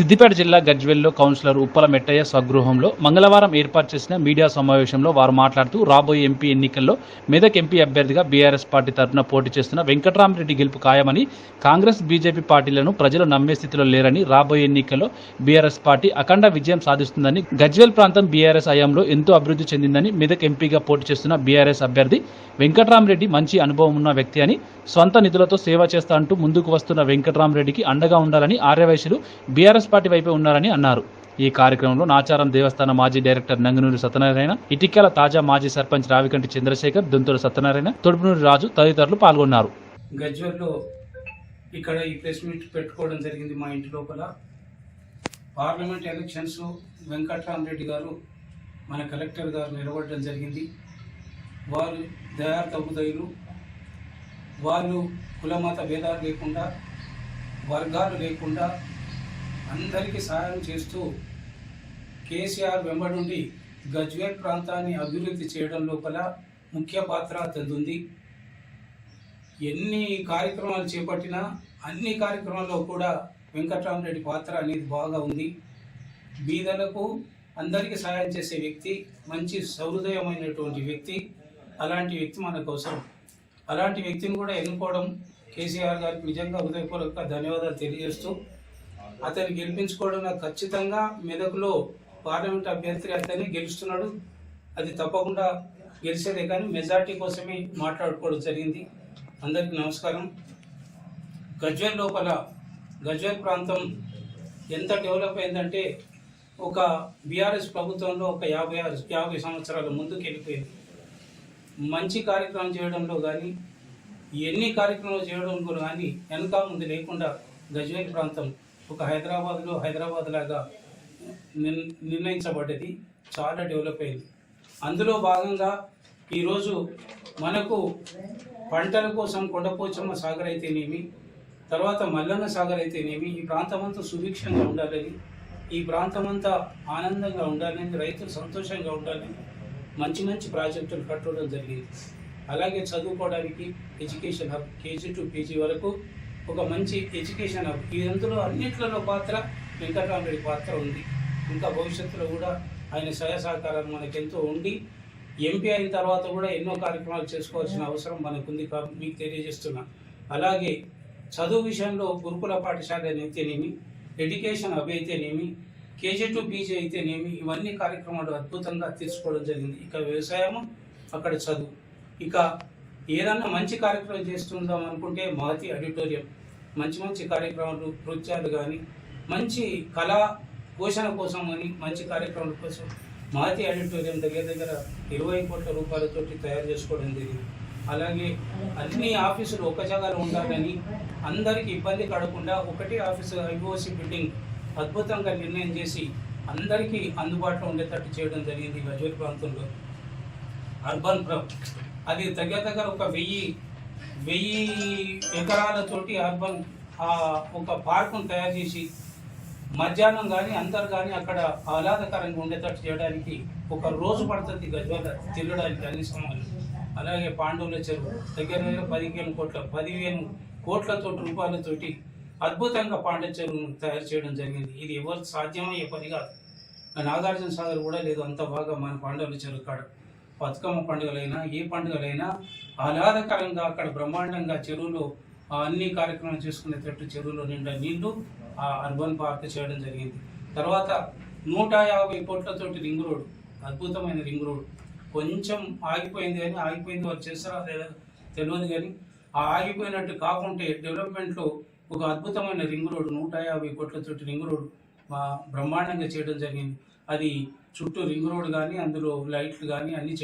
సిద్దిపేట జిల్లా గజ్వెల్లో కౌన్సిలర్ ఉప్పల మెట్టయ్య స్వగృహంలో మంగళవారం ఏర్పాటు చేసిన మీడియా సమావేశంలో వారు మాట్లాడుతూ రాబోయే ఎంపీ ఎన్నికల్లో మెదక్ ఎంపీ అభ్యర్థిగా బీఆర్ఎస్ పార్టీ తరఫున పోటీ చేస్తున్న వెంకటరామరెడ్డి గెలుపు ఖాయమని కాంగ్రెస్ బీజేపీ పార్టీలను ప్రజలు నమ్మే స్థితిలో లేరని రాబోయే ఎన్నికల్లో బీఆర్ఎస్ పార్టీ అఖండ విజయం సాధిస్తుందని గజ్వెల్ ప్రాంతం బీఆర్ఎస్ హయాంలో ఎంతో అభివృద్ధి చెందిందని మెదక్ ఎంపీగా పోటీ చేస్తున్న బీఆర్ఎస్ అభ్యర్థి వెంకటరామరెడ్డి మంచి అనుభవం ఉన్న వ్యక్తి అని సొంత నిధులతో సేవ చేస్తా అంటూ ముందుకు వస్తున్న వెంకటరామరెడ్డికి అండగా ఉండాలని ఆర్యవైశ్యులు బీఆర్ఎస్ పార్టీ వైపే ఉన్నారని అన్నారు. ఈ కార్యక్రమంలో నాచారం దేవస్థాన మాజీ డైరెక్టర్ నంగనూరి సత్యనారాయణ ఇటిక్యాల తాజా మాజీ సర్పంచ్ రావికంటి చంద్రశేఖర్ దొంతుల సత్యనారాయణ తొడుపునూరి రాజు తదితరులు పాల్గొన్నారు. గజ్వల్లో ఇక్కడ ఈ ప్రెస్ మీట్ పెట్టుకోవడం జరిగింది మా ఇంటి లోపల. పార్లమెంట్ ఎలక్షన్స్ వెంకట్రామరెడ్డి గారు మన కలెక్టర్ గారు నిలబడడం జరిగింది. వారు దయా తగ్గుదయులు వాళ్ళు కులమత భేదాలు లేకుండా వర్గాలు లేకుండా అందరికీ సహాయం చేస్తూ కేసీఆర్ వెంబడుండి గజ్వేల్ ప్రాంతాన్ని అభివృద్ధి చేయడం లోపల ముఖ్య పాత్ర అతనిది ఎన్ని కార్యక్రమాలు చేపట్టినా అన్ని కార్యక్రమాల్లో కూడా వెంకటరామరెడ్డి పాత్ర అనేది బాగా ఉంది. బీదలకు అందరికీ సహాయం చేసే వ్యక్తి మంచి సహృదయమైనటువంటి వ్యక్తి అలాంటి వ్యక్తి మనకు అవసరం. అలాంటి వ్యక్తిని కూడా ఎన్నుకోవడం కేసీఆర్ గారికి నిజంగా హృదయపూర్వక ధన్యవాదాలు తెలియజేస్తూ అతన్ని గెలిపించుకోవడం నాకు ఖచ్చితంగా మెదకులో పార్లమెంట్ అభ్యర్థి అతన్ని గెలుస్తున్నాడు. అది తప్పకుండా గెలిచేదే కానీ మెజార్టీ కోసమే మాట్లాడుకోవడం జరిగింది. అందరికీ నమస్కారం. గజ్వేల్ లోపల గజ్వేల్ ప్రాంతం ఎంత డెవలప్ అయిందంటే ఒక బీఆర్ఎస్ ప్రభుత్వంలో ఒక యాభై ఆరు యాభై సంవత్సరాల ముందుకు వెళ్ళిపోయింది. మంచి కార్యక్రమం చేయడంలో కానీ ఎన్ని కార్యక్రమాలు చేయడంలో కానీ వెనక ముందు లేకుండా గజ్వేల్ ప్రాంతం ఒక హైదరాబాద్లో హైదరాబాద్ లాగా నిర్ నిర్ణయించబడ్డది చాలా డెవలప్ అయింది. అందులో భాగంగా ఈరోజు మనకు పంటల కోసం కొండపోచమ్మ సాగర్ అయితేనేమి తర్వాత మల్లన్న సాగర్ అయితేనేమి ఈ ప్రాంతం అంతా సుభిక్షంగా ఉండాలని ఈ ప్రాంతం అంతా ఆనందంగా ఉండాలని రైతులు సంతోషంగా ఉండాలని మంచి మంచి ప్రాజెక్టులు కట్టడం జరిగింది. అలాగే చదువుకోవడానికి education hub KG to PG వరకు ఒక మంచి ఎడ్యుకేషన్ హబ్. ఇదందులో అన్నింటిలో పాత్ర వెంకటరామరెడ్డి పాత్ర ఉంది. ఇంకా భవిష్యత్తులో కూడా ఆయన సహాయ సహకారం మనకెంతో ఉండి ఎంపీ అయిన తర్వాత కూడా ఎన్నో కార్యక్రమాలు చేసుకోవాల్సిన అవసరం మనకుంది కాబట్టి మీకు తెలియజేస్తున్నా. అలాగే చదువు విషయంలో గురుకుల పాఠశాల అయితేనేమి ఎడ్యుకేషన్ హబ్ అయితేనేమి కేజీ టు పీజీ అయితేనేమి ఇవన్నీ కార్యక్రమాలు అద్భుతంగా తీసుకోవడం జరిగింది. ఇక వ్యవసాయము అక్కడ చదువు. ఇక ఏదన్నా మంచి కార్యక్రమం చేస్తుందాం అనుకుంటే మహతి ఆడిటోరియం. మంచి మంచి కార్యక్రమాలు నృత్యాలు కానీ మంచి కళా పోషణ కోసం అని మంచి కార్యక్రమాల కోసం మాతి ఆడిటోరియం దగ్గర దగ్గర ఇరవై కోట్ల రూపాయలతోటి తయారు చేసుకోవడం జరిగింది. అలాగే అన్ని ఆఫీసులు ఒక జాగాలో ఉండాలని అందరికీ ఇబ్బంది పడకుండా ఒకటే ఆఫీసు ఐఓసి బిల్డింగ్ అద్భుతంగా నిర్ణయం చేసి అందరికీ అందుబాటులో ఉండేటట్టు చేయడం జరిగింది గజ్వేల్ ప్రాంతంలో. అర్బన్ ప్ర అది దగ్గర దగ్గర ఒక వెయ్యి వెయ్యి ఎకరాలతోటి అర్బన్ ఆ, ఒక పార్కును తయారు చేసి మధ్యాహ్నం కానీ అందరు కానీ అక్కడ ఆహ్లాదకరంగా ఉండేటట్టు చేయడానికి ఒక రోజు పడుతుంది గజ్వేల్ తిరగడానికి అన్ని అలాగే పాండవుల చెరువు దగ్గర దగ్గర పదిహేను కోట్ల పదివేలు కోట్లతో రూపాయలతోటి అద్భుతంగా పాండవ చెరువును తయారు చేయడం జరిగింది. ఇది ఎవరు సాధ్యమయ్యే పని కాదు. నాగార్జున సాగర్ కూడా లేదు అంత బాగా మన పాండవుల చెరువు కాడ. బతుకమ్మ పండుగలైనా ఏ పండుగలైనా ఆహ్లాదకరంగా అక్కడ బ్రహ్మాండంగా చెరువులో అన్ని కార్యక్రమాలు చేసుకునేటట్టు చెరువులో నిండా నీళ్ళు ఆ అర్బన్ పార్క్ చేయడం జరిగింది. తర్వాత నూట యాభై కోట్లతోటి రింగ్ రోడ్ అద్భుతమైన రింగ్ రోడ్. కొంచెం ఆగిపోయింది కానీ ఆగిపోయింది వారు చేస్తారా లేదా తెలియదు కానీ ఆ ఆగిపోయినట్టు కాకుంటే డెవలప్మెంట్లో ఒక అద్భుతమైన రింగ్ రోడ్ నూట యాభై కోట్లతోటి రింగ్ రోడ్ ఆ, బ్రహ్మాండంగా చేయడం జరిగింది. అది చుట్టూ రింగ్ రోడ్ కానీ అందులో లైట్లు కానీ అన్ని చేయడం